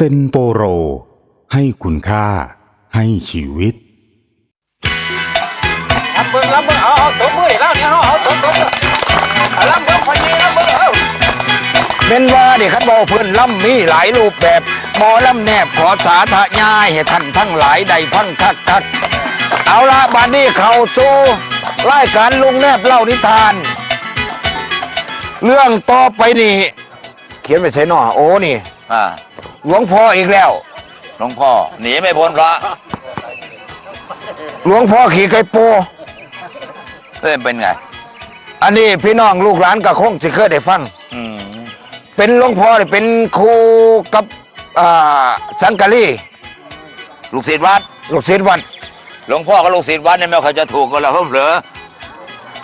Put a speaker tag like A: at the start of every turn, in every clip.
A: เซนโปโร ให้คุณค่า ให้ชีวิต
B: ลำเบิ้งลำเบิ้งเอาเอาตัวมือแล้วเนี่ยเอาเอาตัวตัวเอาลำเบิ้งคนนี้ลำเบิ้งเอา
C: เป็นว่าดิคันบอเพื่อนล่ำมีหลายรูปแบบหมอล่ำแนบขอสาธยายให้ท่านทั้งหลายได้พังคักคักเอาละบัดนี้เขาสู่รายการลุงแนบเล่านิทาน เรื่องต่อไปนี่ เขียนไปใช้หน่อโอ้นี่
D: อ่า
C: หลวงพ่ออีกแล้ว
D: หลวงพ่อหนีไม่พ้นพระ
C: หลวงพ่อขี่ไก่โป
D: เล่นเป็นไง
C: อันนี้พี่น้องลูกหลานก็คงสิเคยได้ฟัง
D: อืม
C: เป็นหลวงพ่อนี่เป็นครูกับอ่าสังกะรี
D: ลูกศิษย์วัด
C: ลูกศิษย์วัด
D: หลวงพ่อกับลูกศิษย์วัดเนี่ยไม่เขาจะถูกกันแล้วเขาเหรอ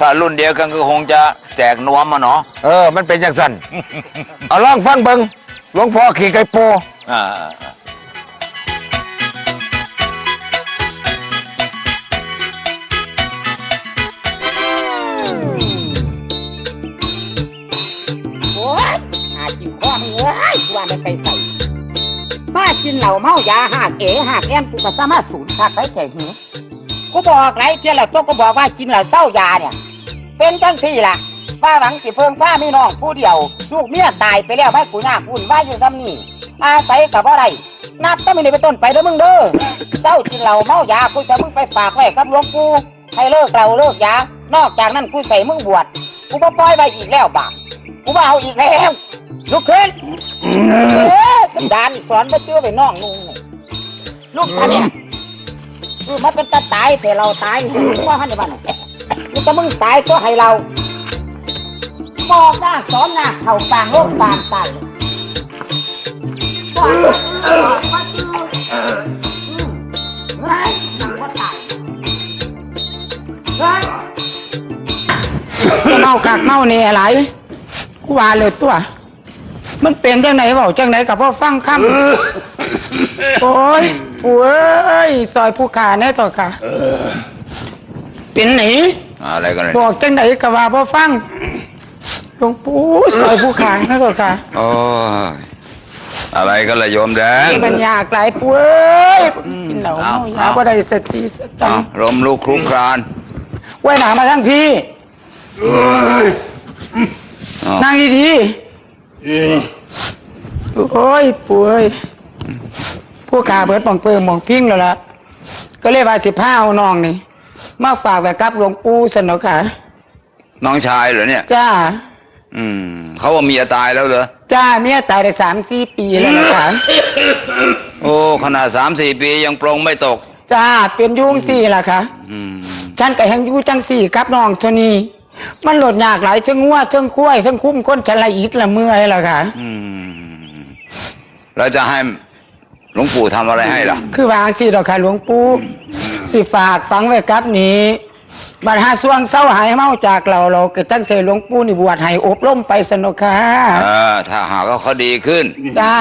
D: ถ้ารุ่นเดียวกันก็คงจะแจกนวมมาเนาะ
C: เออ มันเป็นอย่างสั้นเอาลองฟังเบิง หลวงพ่อขี่ไก่โป
D: อ่า
E: โอ้ยหากินข้อมึงเอ้ยกูว่ามันไปใส่มากินเหล้าเมายาหากเอ๋หากแอนกูก็สามารถสูญชักได้แก่หูกูบอกไรเที่ยแล้วตัวก็บอกว่ากินเหล้าเศร้ายาเนี่ย เป็นจังสี่ล่ะ ป้าหวังสิเพิ่งป้าไมีน้องผู้เดียวลูกเมียตายไปแล้วไม่กูยากวุ่นว่าอยู่ซ้ำนี่อาศัยกับอะไรนับตั้งแต่นี้เป็นต้นไปเด้อมึงเด้อเจ้ากินเหล้าเมายากูจะมึงไปฝากไว้กับหลวงปู่ให้เลิกเหล้าเลิกยานอกจากนั้นกูใส่มึงบวชกูบ่ปล่อยไว้อีกแล้วบาปกูมาเอาอีกแล้วลุกขึ้นเออสันดานสอนมาเชื่อไปน้องนุ่งนี่ลูกท่านเนี่ยคือมันเป็นตาตายแต่เราตายเห็นว่าท่านในบ้านนี่จะมึงตายก็ให้เรา บอกหน้าสอนหน้าเข่ากลางโลกกลางตายบอกบอกว่าชื่ออืมเฮ้ยนังว่าตายเฮ้ยจะเมาขากเมาเนี่ยอะไรกูว่าเลยตัว มันเป็นจังไหนเปล่าจังไหนกับพ่อฟังคำโอ้ยผู้เอ้ยซอยผู้ขาแน่ต่อค่ะเป็นไหน
D: อะไรกันเลย
E: บอกจังไหนกับว่าพ่อฟัง หลวงปู่ซอยผู้ขาแน่ต่อค่ะ
D: โอ้ยอะไรกันละโยมแดง
E: ที่มันยากหลายผู้เอ้ยกินเหล้าเมายาบ่ได้สติสตั
D: อ้างว
E: ค์
D: ลมลุกคลุกคราน
E: ไว้หนามาทั้งพี่
D: อ้าว
E: นั่งดีๆโอ้ยป่วยผู้ขาเบิดมองเปิงมองพิงแล้วล่ะก็เลยว่าสิพาเอาน้องนี่มาฝากไว้กับหลวงปู่สนอค่ะ
D: น้องชายเหรอเนี่ย
E: จ้า
D: อืมเขาว่าเมียตายแล้วเหรอ
E: จ้าเมียตายได้สามสี่ปีแล้วนะคะ
D: โอ้ขนาดสามสี่ปียังปรงไม่ตก
E: จ้าเป็นอยุ่จั่งสี่ล่ะค่ะ
D: อืม
E: ฉันก็แหงอยูจังสี่กับน้องเท่านี้มันหลดยากหลายเชิงงัวเชิงคุ้ยเชิงคุ้มคนฉันละอีกละเมื่อยล่ะค่ะ
D: อืมแล้วจะให้หลวงปู่ทำอะไรให้ล่ะ
E: คือวางสิดอกค่ะหลวงปู่สิฝากฝังไว้กับนี้ บัดหาส่วงเศร้าหายเมาจากเราเราก็ตั้งใจหลวงปู่นี่บวชให้อบรมไปสนุกค่ะ
D: เออถ้าหากว่าเขาดีขึ้น
E: จ้า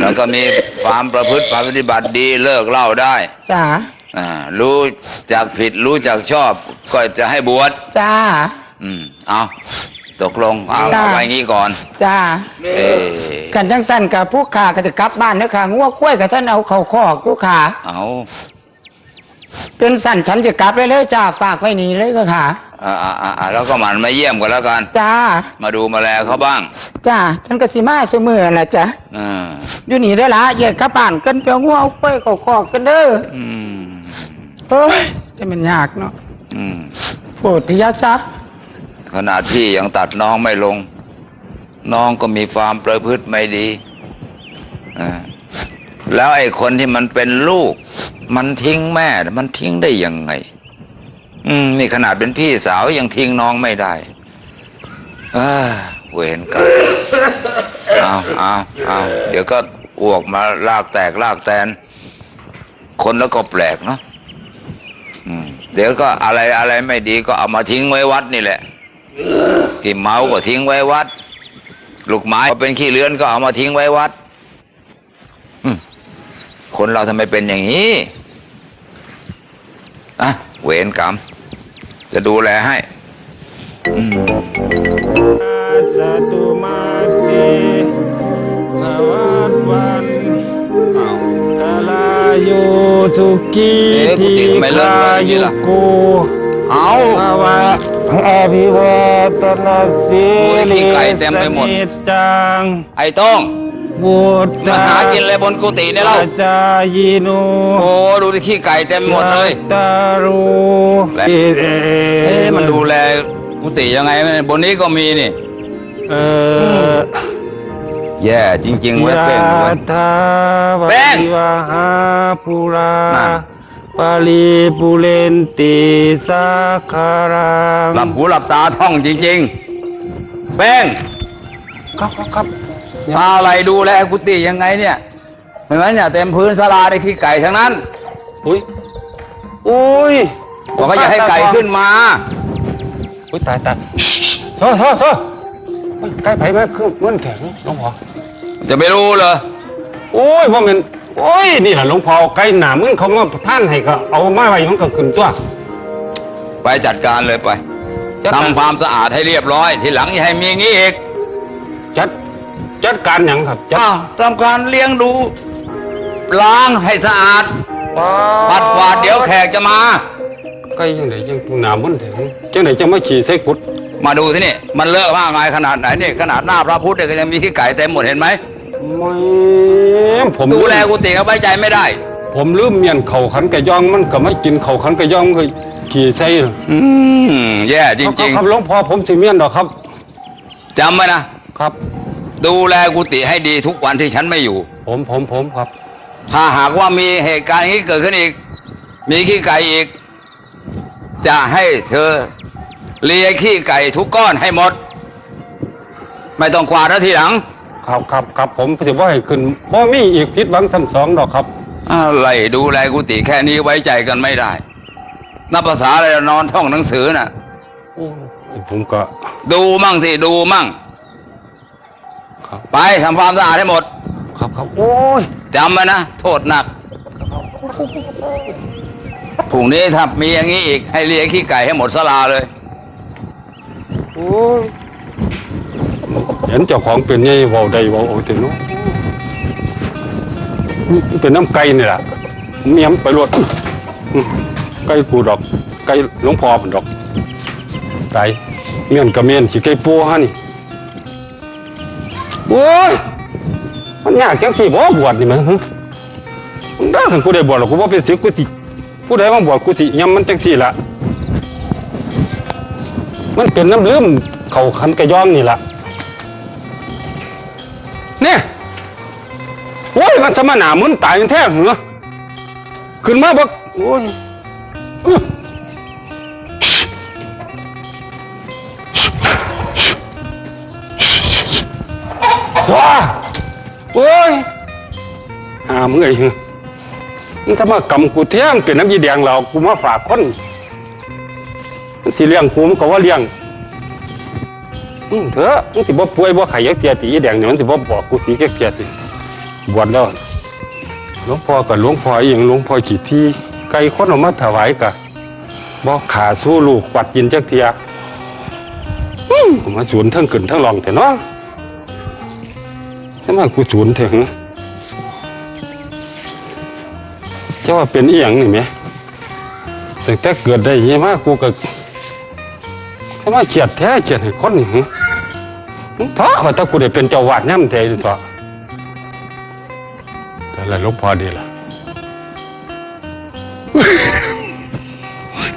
D: แล้วก็มีความประพฤติความปฏิบัติดีเลิกเหล่าได้
E: จ้า
D: อ่ารู้จักผิดรู้จักชอบ ก็จะให้บวช
E: จ้า
D: อืมเอาตกลงเอา
E: จ้า
D: เอาไว้งี้ก่อน
E: จ้า
D: เอ๊ะ
E: กันจังสั้นกับผู้ขาก็จะกลับบ้านเด้อค่ะงัวกล้วยกับท่านเอาเข่าคอกผู้ขา
D: เอา
E: เป็นสั้นฉันจะกลับเลยเลยจ้าฝากไว้นี่เลยก็ค่ะ
D: อ่าอ่าอ่าอ่าแล้วก็หมันมาเยี่ยมกันแล้วกัน
E: จ้า
D: มาดูมาแลเขาบ้าง
E: จ้าฉันก็สิมาเสมอแหละจ้ะ
D: อ่า
E: อยู่นี่ได้อละเหยียดกลับบ้านกันเปียวงัวเอากล้วยเข่าคอกกันเด้อ
D: อืม
E: เฮ้ยจะมันยากเนาะ
D: อืม
E: โปรดทิยะจ้า
D: ขนาดพี่ยังตัดน้องไม่ลง น้องก็มีความประพฤติไม่ดีอ่า แล้วไอ้คนที่มันเป็นลูก มันทิ้งแม่ มันทิ้งได้ยังไง อืมนี่ขนาดเป็นพี่สาวยังทิ้งน้องไม่ได้เอ้อเวรกรรมเอาเอาเอาเดี๋ยวก็อวกมาลากแตกลากแตน คนแล้วก็แปลกเนาะเดี๋ยวก็อะไรอะไรไม่ดีก็เอามาทิ้งไว้วัดนี่แหละที่เมาก็ทิ้งไว้วัด ลูกไม้ก็เป็นขี้เลื้อนก็เอามาทิ้งไว้วัด คนเราทำไมเป็นอย่างนี้อะเวรกรรม จะดูแลให้อืม
B: สตุมาเตภวัตวัน
F: ยุสุขี
D: เอ๊ะกุ
F: ที
D: ฏิทำไมเลิก
F: คา
D: เลยอย่างนี้
F: ยุ
D: ล่ะ
F: โก
D: เอา
F: ภาวะอภิวาตนาสี
D: โอ้ยขี้ไก่เต็มไปหมด
F: สนิจจัง
D: ไอ้ต้อง
F: บุต
D: มาหากินอะไรบนกุฏิเนี่ยเล่า
F: จายิโน
D: โอ้ดูที่ขี้ไก่เต็มหมดเลย
F: ตารู
D: และเอ๊ะมันดูแลกุฏิยังไงเนี่ยบนนี้ก็มีนี่
F: เออ
D: แย่จริงๆเว้ยเป้งเว้ย
F: ทา
D: แป้ง
F: วาหาปุรา
D: นั่น
F: ปาลีปุเรนติสาคารัง
D: หลับหูหลับตาท่องจริงๆแป้ง
F: ครับครับครับ
D: พาอะไรดูแลกุฏิยังไงเนี่ยเห็นไหมเนี่ยเต็มพื้นศาลาได้ขี้ไก่ทั้งนั้น
F: อุ้ยอุ้ย
D: บอกว่าอย่าให้ไก่ขึ้นมา
F: อุ้ยตายตายโทษโทษโทษเฮ้ยไก่ไผ่ไหมคือมันแข็งหลวงพ่อ
D: จะไม่รู้เหรอ
F: โอ้ยว่ามันโอ้ยนี่แหละหลวงพ่อไก่หนามึนเขามาท่านให้ก็เอามาไว้มันก็ขึ้นตัว
D: ไปจัดการเลยไป
F: จัดการ
D: ทำความสะอาดให้เรียบร้อย ทีหลังอย่าให้มีอย่างนี้อีก
F: จัด จัดการหยังครับจัด
D: อ้าวทำการเลี้ยงดู ล้างให้สะอาด ปัดกวาดเดี๋ยวแขกจะมา
F: ไก่ยังไงยังหนามันแข็งจังไหนจะมาขี่ใส่กุด
D: มาดูที่นี่ มันเลอะมากมายขนาดไหนนี่ขนาดหน้าพระพุทธเนี่ยก็ยังมีขี้ไก่เต็มหมดเห็นไหม
F: ไม่ผม
D: ดูแลกุฏิเอาไว้ใจไม่ได้
F: ผมลืมเมียนเข่าขันกระยองมันก็ไม่กินเข่าขันกระยองมันก็ขี่ใส่น่ะ
D: อืมแย่จริง
F: ครับครับหลวงพ่อผมสิเมียนดอกครับ
D: ๆจำไว้นะ
F: ครับ
D: ดูแลกุฏิให้ดีทุกวันที่ฉันไม่อยู่
F: ผมผมผมครับ
D: ถ้าหากว่ามีเหตุการณ์อย่างนี้เกิดขึ้นอีก มีขี้ไก่อีก จะให้เธอเลียขี้ไก่ทุกก้อนให้หมด ไม่ต้องกวาดแล้วทีหลัง
F: ครับครับครับผมสิว่าให้ขึ้นบ่มีอีกพิษหวังซ้ำสองดอกครับ
D: อะไรดูแลกุฏิแค่นี้ไว้ใจกันไม่ได้นับภาษาอะไรนอนท่องหนังสือน่ะ
F: ผมก็
D: ดูมั่งสิ ดูมั่ง
F: ครับ
D: ไปทำความสะอาดให้หมด
F: ครับครับ โอ้ย
D: จำไว้นะ โทษหนักพรุ่งนี้ถ้ามีอย่างนี้อีก ให้เลียขี้ไก่ให้หมดสลาเลย
F: โอ้ยเห็นเจ้าของเป็นไงเว้าได้เว้าเอาแต่เนาะนี่เป็นน้ำไก่นี่แหละเมียมไปรวดอื้อไก่กูดอก ไก่หลวงพ่อมันดอกตายเมียนกับเมียนสิไก่ปูฮะนี่ โอ้ยมันยากจังสิบ่บวชนี่มั้งมันได้คันกูได้บวชหรอกกูบ่เป็นศิษย์กูสิผู้ใดมาบวชกูสิยำมันจังซี่ล่ะมันเป็นน้ำลืมเขาขันกระยองนี่ล่ะเนี่ยโอ้ยมันสมาหนามึนตายมันแท้เหรอขึ้นมาบักโอ้ย ว้าโอ้ยหามึงไอ้เหรอมึงถ้ามากำกูแท้มนเป็นน้ำยีแดงเรากูมาฝากคนมันสิเลี้ยงกูมันก็ว่าเลี้ยงอืมเถอะมึงสิบ่ป่วยบ่ไข้ยักเกียตีแดงเนี่ยมันสิบ่บอกกูสีแก่เกียสิบวชแล้วหลวงพ่อกับหลวงพ่ออหย่างหลวงพ่อขีที่ไก่คนเออกมาถวายกะบ่ขาสู้ลูกปัดกินจักเทียอืมกูมาสวนทั้งขึ้นทั้งลองแต่เนาะ ใช่ไหมกูสวนถึงเจ้าว่าเป็นอีหยังนี่ไหมตั้งแต่เกิดได้ยังมากูก็ทำไมเขียดแท้เขียดให้คนนี่หึเพราะว่าถ้ากูได้เป็นเจ้าวาดย่ำแท้ดีต่อแต่ละหลวงพ่อดีล่ะ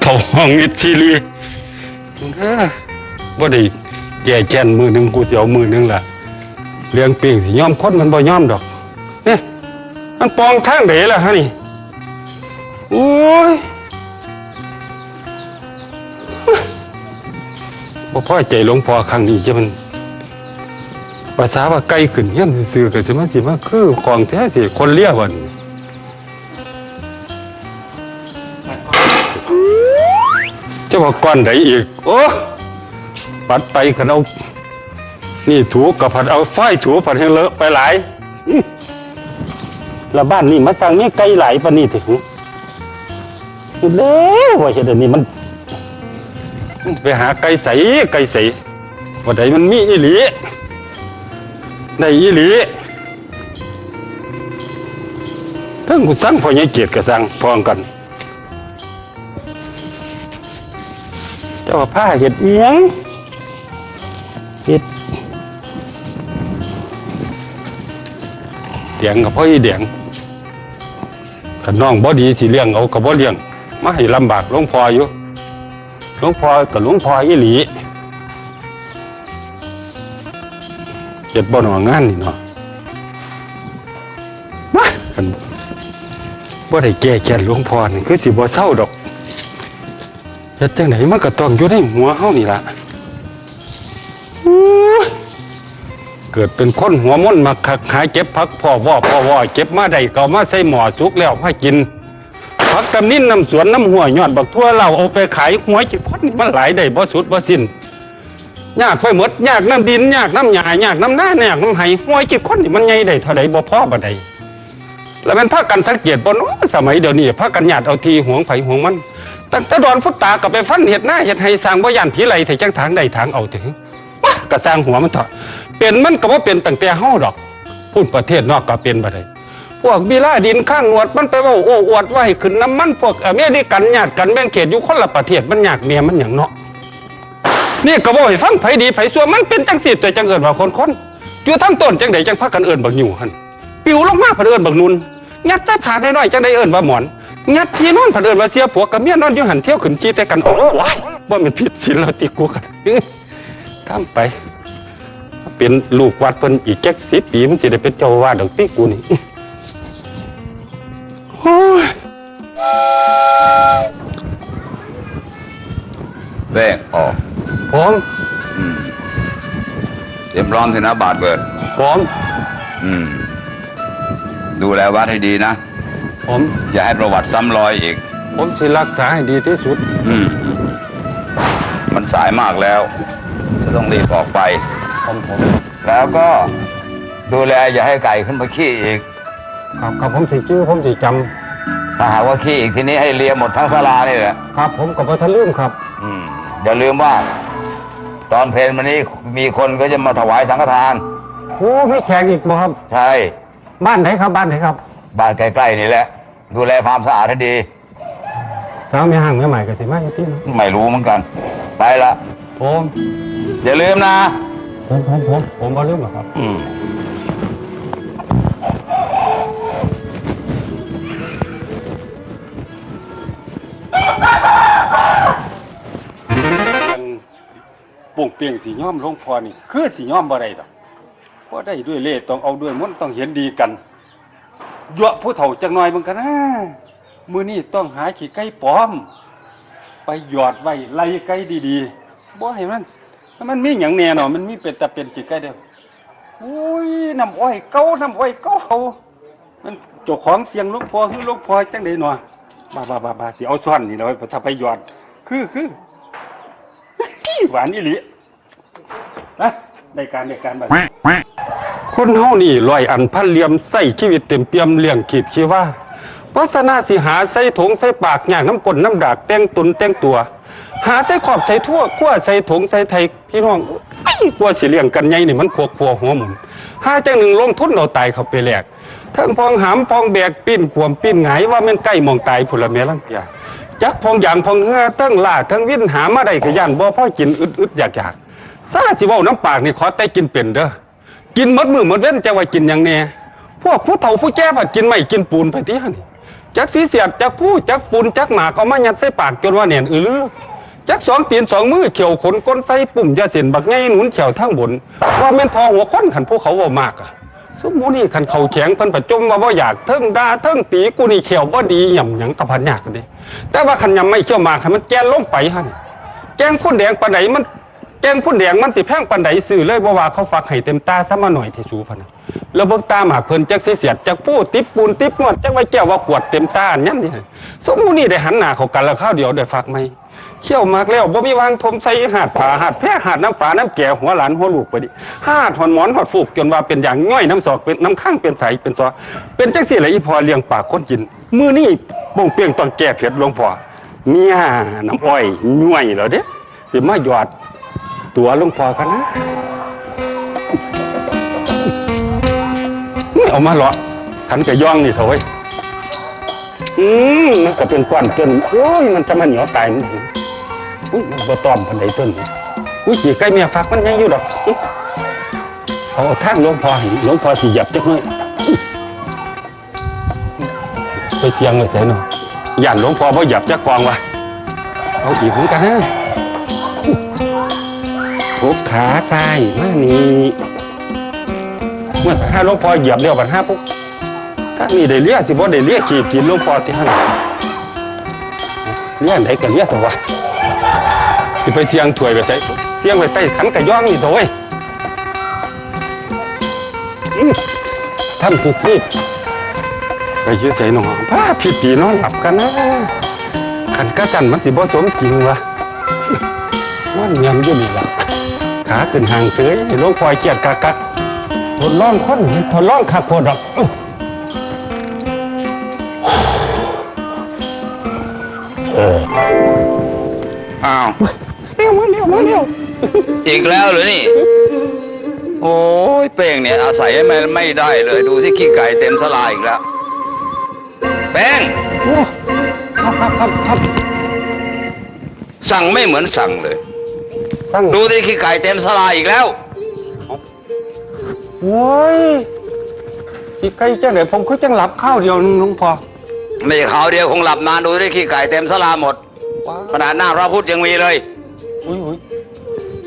F: เขาห้องมิดซีรีเออบ่ได้แก่แก่นมือหนึ่งกูสิเอามือหนึ่งล่ะ เลี้ยงเปียงสิยอมคนมันบ่ยอมดอกเนี่ยมันปองทางเดล่ะฮะนี่โอ้ยบ่พอใจหลวงพ่อครั้งนี้จะมันภาษาว่าไกลขึ้นเฮียนซื่อๆก็สิมาสิมาคือของแท้สิคนเลี้ยวันจะว่าก้อนใดอีก โอ้ปัดไปกันเอา นี่ถูกับผัดเอาไฟถูผัดให้เลอะไปหลายแล้วบ้านนี่มาทางนี้ไกลหลายปานนี้ถึงเด้อว่าเฮ็ดอันนี้มัน ไปหาไก่ใสไก่ใสว่าใดมันมีอีหลีได้อีหลีทั้งกูสั่งพอใหญ่เกียรติก็สั่งพอมกัน เจ้าผ้าเห็ดเอียงเห็ด เดียงกับพ่ออีเดียงขันน้องบ่ดีสิเลี้ยงเอากับบ่เลี้ยงมาให้ลำบากหลวงพ่ออยู่หลวงพ่อกับหลวงพ่ออีหลีเจ็ดบ่หนองานนี่เนาะมาคันบ่ได้แก้แค้นหลวงพ่อนี่คือสิบ่เศร้าดอกเฮ็ดจังไดมันก็ต้องอยู่ในหัวเฮานี่ล่ะ เกิดเป็นคนหัวม่นมาคักหาเก็บผักพ่อว่อพ่อว่อเก็บมาได้ก็เอามาใส่หมอสุกแล้วมากินผักกำนิ้นน้ำสวนน้ำหัวยอดบักทั่วเราเอาไปขายหัวจิคนนี่มันหลายได้บ่สุดบ่สิ้นยากไปหมดยากน้ำดินยากน้ำหญ้ายากน้ำหน้ายากน้ำไหหัวจิคนนี่มันใหญ่ได้เท่าใดบ่พ่อบ่ได้แล้วมันพากันสังเกตบ่เนาะสมัยเดี๋ยวนี้พากันญาติเอาทีหวงไผหวงมันตั้งแต่ดอนพุทตากับไปฟันเห็ดหน้าเห็ดให้สร้างบ่ยานผีไหลถึงจังทางใดทางเอาถึงว้าก็สร้างหัวมันเถอะ เป็นมันก็บ่าเป็นตั้งแต่เฮาดอกพูดประเทศนอกก็เป็นบ่ได้พวกบีลาดินข้างหนวดมันไปว่าโอ้อวดว่าให้ขึ้นน้ำมันพวกอเมริกันญาติกันแบ่งเขตอยู่คนละประเทศมันยากเมียมันหยังเนาะนี่ก็บ่ให้ฟังไผดีไผซัวมันเป็นจังซี่ตัวจังเอิ้นว่าคนคนๆอยู่ทั้งต้นจังไดจังพากันเอิ้นบักอยู่หั่นปิวลงมาเพิ่นเอิ้นบักนุนยัดใต้ผาน้อยๆจังไดเอิ้นว่าหมอนงัดที่นอนผัดเอินว่าเสียผัวกับเมียนอนอยู่หันเที่ยวขึ้นจีแต่กันโอ้ยว่ามันผิดศีลติกูกันทำไป เป็นลูกวัดเพิ่นอีกแค่สิบปีมันสิได้เป็นเจ้าอาวาดดอกติกูนี่โอ้ย
D: เร่งออก
F: ผม
D: อืมเตรียมพร้อมสินะบาทเบิด
F: ผม
D: อืม ดูแลวัดให้ดีนะ
F: ผม
D: อย่าให้ประวัติซ้ำรอยอีก
F: ผมสิรักษาให้ดีที่สุด
D: อืม มันสายมากแล้ว จะต้องรีบออกไป
F: ผมผม
D: แล้วก็ดูแลอย่าให้ไก่ขึ้นมาขี้อีก
F: ครับครับผมสิจื้อผมสิจ
D: ถ้าหากว่าขี้อีกทีนี้ให้เลียหมดทั้งศาลานี่แหละำ
F: ครับ ผมกับพระทะลืมครับ
D: อืมอย่าลืมว่า ตอนเพลนวันนี้มีคนก็จะมาถวายสังฆทาน
F: โอ้ไม่แขกอีกบ่ครับ
D: ใช่
F: บ้านไหนครับบ้านไหนครับ
D: บ้านใกล้ๆนี่แหละ ดูแลความสะอาดให้ดี
F: สาวแม่ห่างแม่ใหม่ก็สิมาอยู่ที่
D: ไม่รู้เหมือนกัน ไปละ
F: ผม
D: อย่าลืมนะ
F: ผมผมผมผมบ่ลืมหรอกครับ
D: อืม
F: มันปุ่งเปลี่ยงสีย้อมลงพอนี่คือสีย้อมบ่ได้ดอกเพราะได้ด้วยเล่ต้องเอาด้วยมนต้องเห็นดีกันยั่วผู้เฒ่าจักหน่อยเบิ่งกันนะมือนี้ต้องหาขี้ไก่ปลอม ไปหยอดไว้ไล่ไก่ดีๆบ่ให้มันให้ มันมีหยังแน่เนาะมันมีเป็นแต่เป็นขี้ไก่เด้อโอ้ยน้ำอ้อยเก่าน้ำอ้อยเก่ามันจ้าของเสียงลวงพ่อคือลวงพ่อจังได๋เนาะบาบาบาบาสิเอาซ่อนนี่เนาะถ้าไปหยอด คือคือหวานอีหลีนะได้การได้การแบบคนเฮานี่ลอยอันพันเหลี่ยมใส่ชีวิตเต็มเปี่ยมเลี้ยงขีดชีว่าวาสนาสิหาใส่ถุงใส่ปากอย่างน้ำกลนน้ำดากแต่งตุนแต่งตัว หาใส่ขอบใส่ทั่วขั้วใส่ถุงใส่ไทยพี่น้องไอ้ยกลัวสิเหลี้ยงกันใหญ่นี่มันพวกพัวหัวหมุนหาจังหนึ่งลงทุนเอาตายเขาไปแลกทั้งพองหามพองแบกปิ้นขวมปิ้นหงายว่าม่นใกล้มองตายผละแม่ลังเตียจักพองอย่างพองเหือทั้งลาทั้งวิ่นหามาได้ขยันบ่พ่อกินอึดอึดอยากอยากซาสิว้าน้ำปากนี่ขอแต่กินเป็นเด้อกินหมดมือหมดเว้นจะว่ากินอย่างแน่พวกผู้เฒ่าผู้แก่ผัดกินไม่กินปูนไปที่หั่จักสีเสียดจักผู้จักปูนจักหมากเอามายัดใส่ปากจนว่าเนียนอือ จักสองตีนสองมือเขียวขนก้นใส่ปุ่มยาเส้นบักไงหนุนเขียวทั้งบนว่าแม่นทอหัวค้นขันพวกเขาว่ามากอะสมมูนี่ขันเขาแข็งพิ่นประจมว่าบ่าอยากเทิงดาเทิงตีกูนี่เขียวบ่าดีหย่ำหยังกับพันยากกันเด้แต่ว่าขันยำไม่เชี่ยวมากให้มันแกนลงไปหันแกงพุ่นแดงปานไหนมันแกงพุ่นแดงมันสิแพงปานไหนซื้อเลยบ่าว่าเขาฝากให้เต็มตาซะมาหน่อยที่สูพะนแล้วเบิ่งตาหมากเพิ่นจักเสียดจักปู้ติบปูนติบนวดจักไว้แก้วว่าขวดเต็มตาอันนั้นนี่สมมุตินี่ได้หันหน้าเขากันแล้วข้าวเดียวได้ฝากไหม เขี้ยวมากแล้วบ่มีวางทมใส่หาดผาหาดแพร่หาดน้ำฝาน้ำแก่หัวหลานหัวลูกไปดิหาดหอนหมอนหอดฟูกจนว่าเป็นอย่างง่อยน้ำสอกเป็นน้ำข้างเป็นใสเป็นซอเป็นจังซี่แหละอีพอเลี้ยงปากคนกินมือนี้บ่งเปียงต้องแก้เผ็ดหลวงพ่อเมียน้ำอ้อยย่วยแล้วเด้สิมาหยอดตัวหลวงพ่อกันนะเอามาหรอขันกระย่องนี่เถอะเว้ยอืมมันก็เป็นก้อนจนโอ้ยมันจะมาเหนียวตายมัน อุ้ยมันบ่ตอมพันใดต้นนี้อุ้ยขี่ไก่เมียฟักมันยังอยู่ดอกอื้อเอาทางหลวงพ่อให้หลวงพ่อสิเหยับจักหน่อยอื้อไปเชียงเลยเสียหน่อยย่านหลวงพ่อบ่เหยับจักกองวะเอาอีกเหมือนกันนะทุกขาซ้ายมานี่เมื่อถ้าหลวงพ่อเหยียบเดียวบัดห้าปุ๊บถ้ามีได้เลี้ยสิบ่ได้เลี้ยขี่ผิดหลวงพ่อที่หั่นเลี้ยไหนก็เลี้ยตัววะ สิไปเที่ยงถวยไปใส่เที่ยงไปใส่ขันกะย่องนี่ตัวเว้ยอื้อท่านผิดที่ไปชื่อใส่หนอพาผิดปีนอนหลับกันนะขันกะจันมันสิบ่สมจริงวะนอนเมียมอยู่นี่ล่ะขาขึ้นห่างเสือให้หลวงพ่อเกียดกักกักทดลองคนทดลองขับโพดอกอื้อเออ
D: อ้าว
F: เร็วมาเร็วมาเร็ว
D: อีกแล้วเหรือนี่ โอ้ยเป้งเนี่ยอาศัยไม่ไม่ได้เลยดูที่ขี้ไก่เต็มสลาอีกแล้วแป้ง
F: โอ้ครับครับครับครับ
D: สั่งไม่เหมือนสั่งเลย
F: สั่ง
D: ดูที่ขี้ไก่เต็มสลาอีกแล้ว
F: โอ้ยพี่ไก่จังไหนผมก็จังหลับข้าวเดียวนึงหลวงพ่อ
D: ไม่ใช่ข่าวเดียวคงหลับนานดูที่ขี้ไก่เต็มสลาหมด
F: ว้า
D: ขนาดหน้าพระพุทธยังมีเลย
F: อุ้ยอุ้ย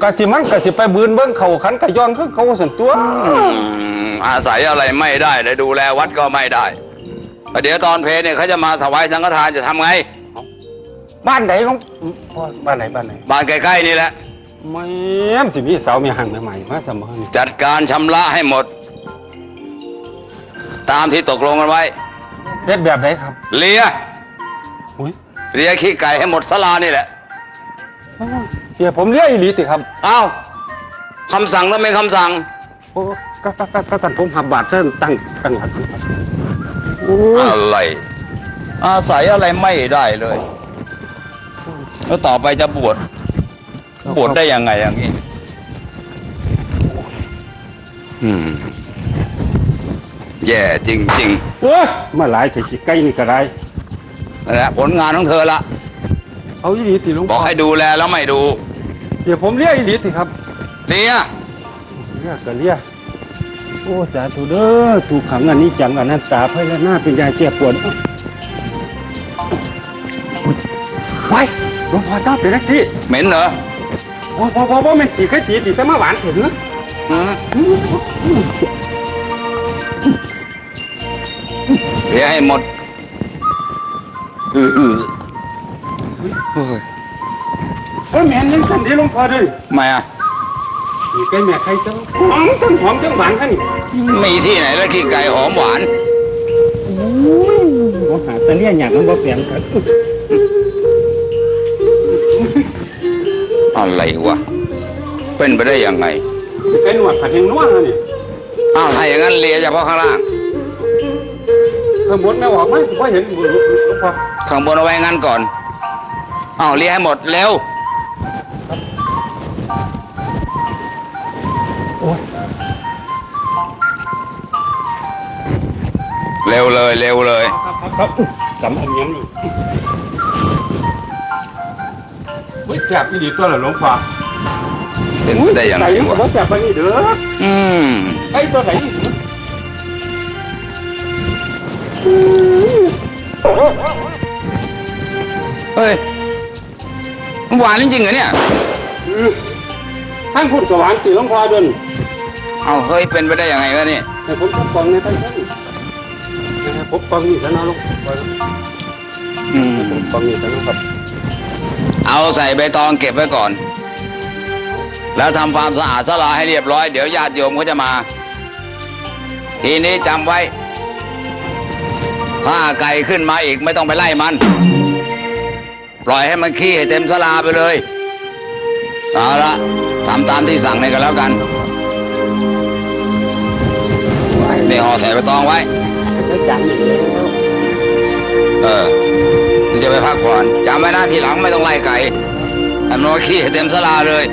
F: กะสิมันกะสิไปบืนเบิ้งเขาขันกะย้อนคือเขาสันตัว
D: อืมอาศัยอะไรไม่ได้เลยดูแลวัดก็ไม่ได้เดี๋ยวตอนเพลเนี่ยเขาจะมาถวายสังฆทานจะทำไง
F: บ้านไหนหลวงพ่อบ้านไหนบ้านไหน
D: บ้านใกล้ๆนี่แหละ
F: ไม่มสิมีเสามีหังใหม่ๆมาเสมอนี่
D: จัดการชำระให้หมด ตามที่ตกลงกันไว้
F: เฮ็ดแบบไหนครับ
D: เลีย
F: อุ้ย
D: เลียขี้ไก่ให้หมดสลานี่แหละ
F: เดี๋ยวผมเรียกอีหลีติครับ
D: เอ้าคำสั่งต้องเป็นคำสั่ง
F: โอ้ก็ก็ก็ก็ท่านผมหับบาทเส้นตั้งตั้งหลักครับโอ้ย
D: อะไร อาศัยอะไรไม่ได้เลย แล้วต่อไปจะบวชบวชได้ยังไงอย่างนี้ อืม แย่จริง
F: โอ้ยมาหลายแต่ขี้ไก่นี่ก็ได้
D: ๆนั่นแหละผลงานของเธอละ
F: เอาอีหลีติหลวง
D: บ
F: พ่
D: อ
F: อก
D: ให้ดูแลแล้วไม่ดู
F: เดี๋ยวผมเรียกอีหลีติครับ
D: เลีย
F: เรียกก็เรียกโอ้สาธุเด้อถูกขังอันนี้จังอนัตตาไพละหน้าเป็นยาแก้ปวดไว้หลวงพ่อเจ้าเป็นนักสิ
D: เหม็นเหรอ
F: โอ้พ่อพ่อพ่อมันขี่ไก่ตีตีสมาหวานถึงนะ
D: อืมเลียให้หมดอืออือ โอ้ย
F: โอ้ยแม่นยังสั่นเดีหลวงพ่อเด้วย
D: ทำไมอะ
F: ขี่ไก่แม่ไข่จังหอมจังหอมจังหวานท่านนี่
D: มีที่ไหนแล้วขี้ไก่หอมหวาน
F: หลวงหาตะเลียหยาดมันบ่เปลี่ยนกัน
D: อะไรวะเป็นไปได้ยังไง
F: ไก่หนวดผัดแห้งนัวนะนี่
D: อ้าวถ้าอย่างนั้นเลียเฉพาะข้างล่าง
F: ข้างบนแม่ออกมาสิพ่อเห็นหลวงพ่อ
D: ข้างบนเอาไว้งั้นก่อน อ้าวเลียให้หมด เร็ว
F: โอ้ย
D: เร็วเลย เร็วเลย
F: ครับครับครับกำอันเนี้ยนี่เฮ้ยแสบอีดีตัวละหลวงพ่อ
D: เป็นไปได้ยังไง
F: ไก่มันก็
D: วะ
F: บ่แสบปานนี้เด้อ
D: อืม
F: ไอ้ตัวไหน
D: เฮ้ยมัน หวานจริงๆเหรอเนี่ย
F: ท่านพูดสวรรค์ตีหลวงพ่อเดิน
D: เอาเฮ้ยเป็นไปได้ยังไงวะเนี่ย
F: ให้ผมทำกองในท่านท่านให้ผมกองนี่ซะนะหลวงพ่อ
D: อืม
F: ผมกองนี่ซะนะครับ
D: เอาใส่ใบตองเก็บไว้ก่อน แล้วทำความสะอาดสลาให้เรียบร้อย เดี๋ยวญาติโยมเขาจะมา ทีนี้จำไว้ ถ้าไก่ขึ้นมาอีกไม่ต้องไปไล่มัน ปล่อยให้มันขี้ให้เต็มสลาไปเลยเอาละทำตามที่สั่งนี่ก็แล้วกันนี่ห่อใส่ใบตองไว้
F: จานนี่แล้ว
D: เออมึงจะไปพักผ่อนจำไว้นะทีหลังไม่ต้องไล่ไก่ให้มันมาขี้ให้เต็มสลาเลย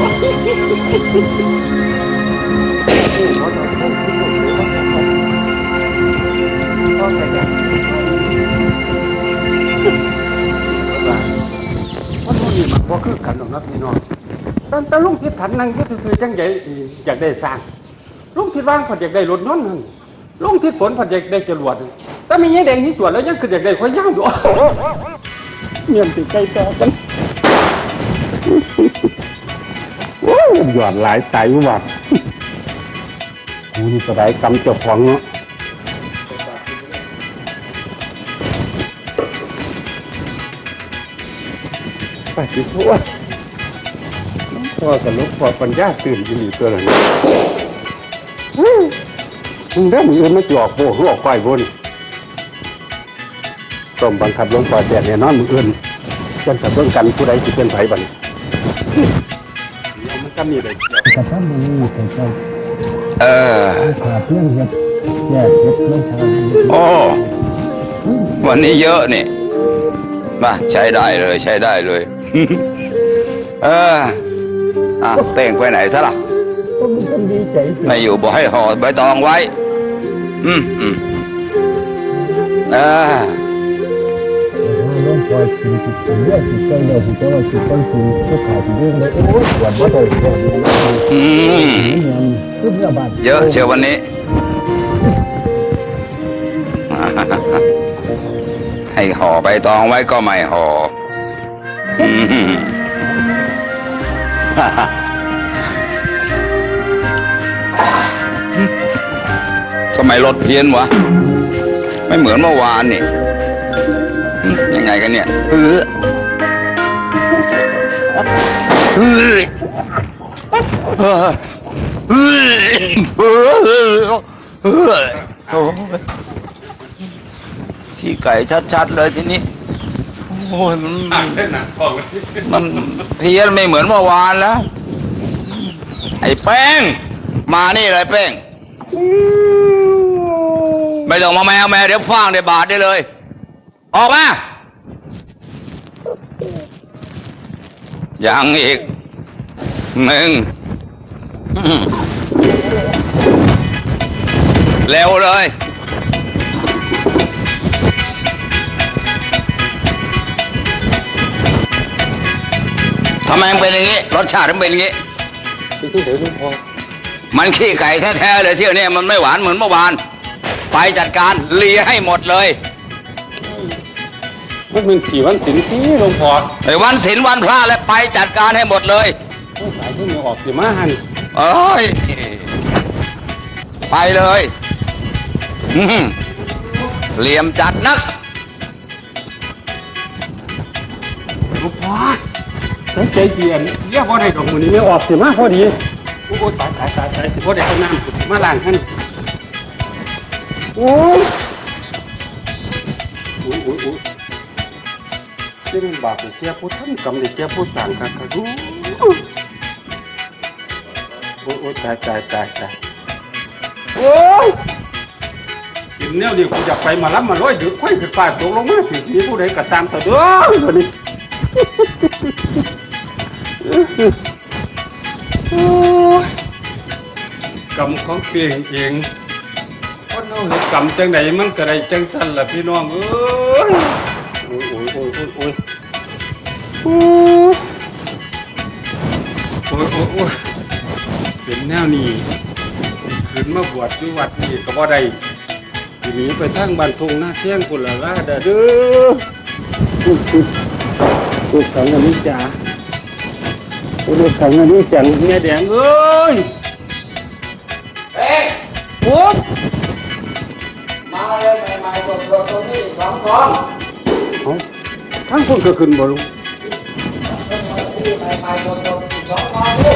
F: ว่า ไงเนี่ยว่าทุนนี่มันบ่คือกันหรอกนะพี่น้องตอนตอนลุงทิศถันนั่งยืดซื่อจังใหญ่อยากได้สร้าง ลุงทิศว่างผัดอยากได้รถยนต์นั่นลุงทิศฝนผัดอยากได้จรวดแต่มียายแดงที่สวนแล้วยังคืออยากได้ข้อยย่างอยู่เมียนติดใจต่อกันโอ้ยหยอดหลายตายว่ะกูนี่ก็ได้กำเจ้าของเนาะ ปฏิโทษน้องพอกับน้องพอปัญญาตื่นอยู่นี่ตัวนั้นมึงได้มีเงินมาจอกโบกหลอกควายบนต้มบังคับลงพ่อแดดเนี่ยนอนมึงเอินเพื่นกับเพื่องกันผู้ใดสิเป็นไผบันมันก็มีเลย
D: กับท่นมึงมีแต่เจ้าเออขาเพื่อนเห็ดแยกเห็ดไม่ใช่โอ้วั
G: นนี้เยอะนี่มาใช้ได้เลยใช้ได้เลย à, à, tiền quê này sao là mày อยู่บ่ให้ห่อใบตองไว้
D: อืมอืมอ่า coi chỉ thì chỉ là chỉ coi là chỉ coi là chỉ coi chỉ có phải chỉ riêng đấy ôi quản bắt đầu ทำไมรถเพี้ยนวะ ไม่เหมือนเมื่อวานนี่ยังไงกันเนี่ยเออเออเออเออเออที่ไก่ชัด ๆ เลยทีนี้ โอ้ยมัน
F: เส้นหนักของ
D: มันเพี้ยนไม่เหมือนเมื่อวานแล้ว ไอ้แป้ง มานี่เลยแป้ง ไม่ต้องมาแมวแมวเดี๋ยวฟางเดี๋ยวบาดได้เลย ออกมา ยังอีกหนึ่งอืมเร็วเลย ทำไมมันเป็นอย่างนี้ รสชาติมันเป็นอย่างนี้
F: ที่เดี๋ยวนี้พอ
D: มันขี้ไก่แท้ๆเลยเที่ยวเนี้มันไม่หวานเหมือนเมื่อวาน ไปจัดการเลียให้หมดเลย
F: มันเป็นขี่วันสินที่หลวงพ่อ
D: ไอ้วันศีลวันพระแล้วไปจัดการให้หมดเลย
F: ต้องสายที่มือออกสิมาหัน
D: เอ้ยไปเลยอื้อหือเหลี่ยมจัดนัก
F: หลวงพ่อ ใช้ใจเสียนเยี่ยพอได้ดอกมือนี้ไม่ออกสิมาพอดีโอ้โหตายตายตายตายสิพอได้เข้าน้ำสิมาล้างหันโอ้ยโอ้ยโอ้ยโอ้ยจะเป็นบาปเจ้าผู้ทำกรรมเด็กเจ้าผู้สั่งกันครับโอ้ยโอ้ยโอ้ยตายตายตายตายโอ้ยกินแนวเดียวกูอยากไปมาล้ำมาร้อยดึกไข่ขึ้นฟ้าตกลงมาสิมีผู้ใดกระตามต่อเด้อวันนี้โอ้ย กรรมของเพียงเองคนเอาเหตุกรรมจังไหนมันกระไรจังสั้นล่ะพี่น้องเอ้ยโอ้ยโอ้ยโอ้ยโอ้ยโอ้ยโอ้ยโอ้ยเป็นแนวนี้ขึ้นมาบวชที่วัดนี่ก็บ่ได้ทีนีไปทั้งบ้านทงหน้าเที่ยงคนละล่าเด้อ
E: ตุ๊กกุ๊กกุ๊ก
F: สองกัน
E: นิจ้า được sống này đi chẳng. Nghe đèn ơi. Ê Uống
F: Mà lên mày mày vượt vượt tôi đi Vắng con. Không. Thằng con cực hình bà luôn. Mày mày vượt vượt Vắng con đi.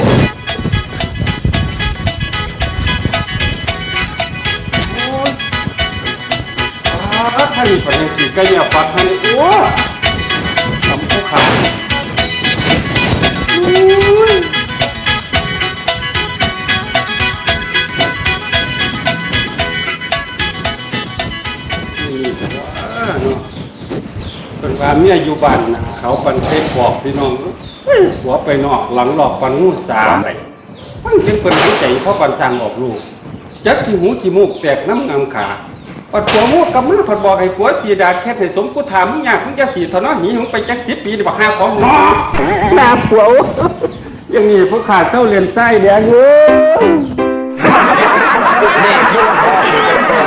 F: Hãy subscribe cho kênh Ghiền Mì Gõ Để không bỏ lỡ những video hấp dẫn เป็นว่าเมียอยู่บ้านน่ะเขาปันเทศบอกพี่น้องเฮ้ยหัวไปนอกหลังหลอกปันงูสาไปฟังเสียงเปิ้นหายใจเพราะปันสร้างออกลูกจักที่หูขี้มูกแตกน้ำงามขาปัดผัวมูดกับมือผัดบอกให้ผัวสีดาแค่ให้สมกูถามมึงอยากมึงจะสีเท่านั้นหนีมึงไปจักสิบปีนี่บอกห้าของหมอ
G: หน้าผัวอย่างนี้พวกขาดเจ้าเรียนใต้แดงเอ้ย
C: นี่คือหลวงพ่อที่เป็นตัว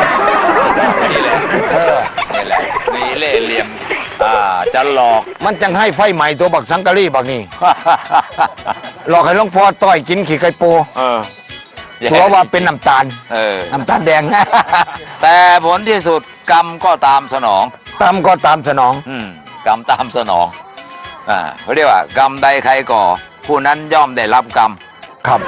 D: นี่แหละเออนี่แหละมีเล่ห์เหลี่ยม อ่าจะหลอก
C: มันจังให้ไฟใหม่ตัวบักสังกะรีบักนี่ หลอกให้หลวงพ่อต้อยกินขี้ไก่โป
D: เออ
C: ตัวว่าเป็นน้ำตาล
D: เออ
C: น้ำตาลแดง
D: แต่ผลที่สุดกรรมก็ตามสนอง
C: ตามก็ตามสนอง
D: อืมกรรมตามสนองอ่าเขาเรียกว่ากรรมใดใครก่อ ผู้นั้นย่อมได้รับกรรม
C: ครับ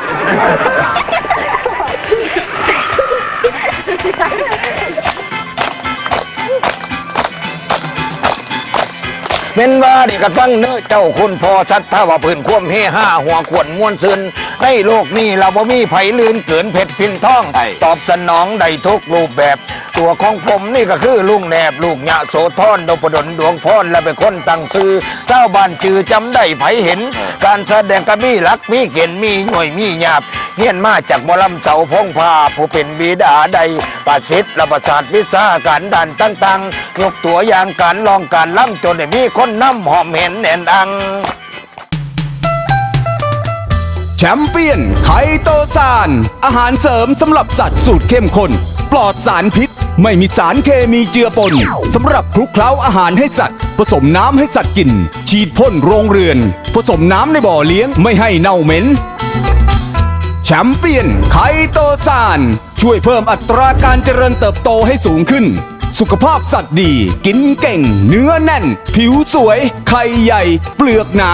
C: เป็นว่าเด็กกระฟังเนื้อเจ้าคุณพอชัดถ้าว่าพื้นคว่ำเฮห้าหัวขวนมวนซึนในโลกนี้เราบ่มีไผลืนเกินเผ็ดพินท่อง
D: ใช่
C: ตอบสนองได้ทุกรูปแบบ ตัวของผมนี่ก็คือลุงแนบลูกยะโสธรดพดลดวงพรและเป็นคนตั้งชื่อเจ้าบ้านจือจำได้ไผเห็น การแสดงก็มีหลักมีเกณฑ์มีหน่วยมีหยาบ เฮียนมาจากบอลำเสาพงพาผู้เป็นบิดาใดประสิทธิ์ระประสาทวิชาการดันต่างๆยกตัวอย่างการลองการล่ำจนได้มีคนน้ำหอมเห็นแน่นอัง
H: แชมเปี้ยนไคโตซาน อาหารเสริมสำหรับสัตว์สูตรเข้มข้น ปลอดสารพิษ ไม่มีสารเคมีเจือปนสำหรับคลุกเคล้าอาหารให้สัตว์ ผสมน้ำให้สัตว์กิน ฉีดพ่นโรงเรือน ผสมน้ำในบ่อเลี้ยงไม่ให้เน่าเหม็น แชมเปี้ยนไคโตซาน ช่วยเพิ่มอัตราการเจริญเติบโตให้สูงขึ้น สุขภาพสัตว์ดี กินเก่ง เนื้อแน่น ผิวสวย ไข่ใหญ่ เปลือกหนา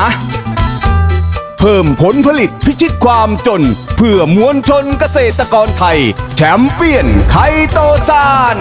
H: เพิ่มผลผลิตพิชิตความจน เพื่อมวลชนเกษตรกรไทย แชมเปี้ยนไคโตซาน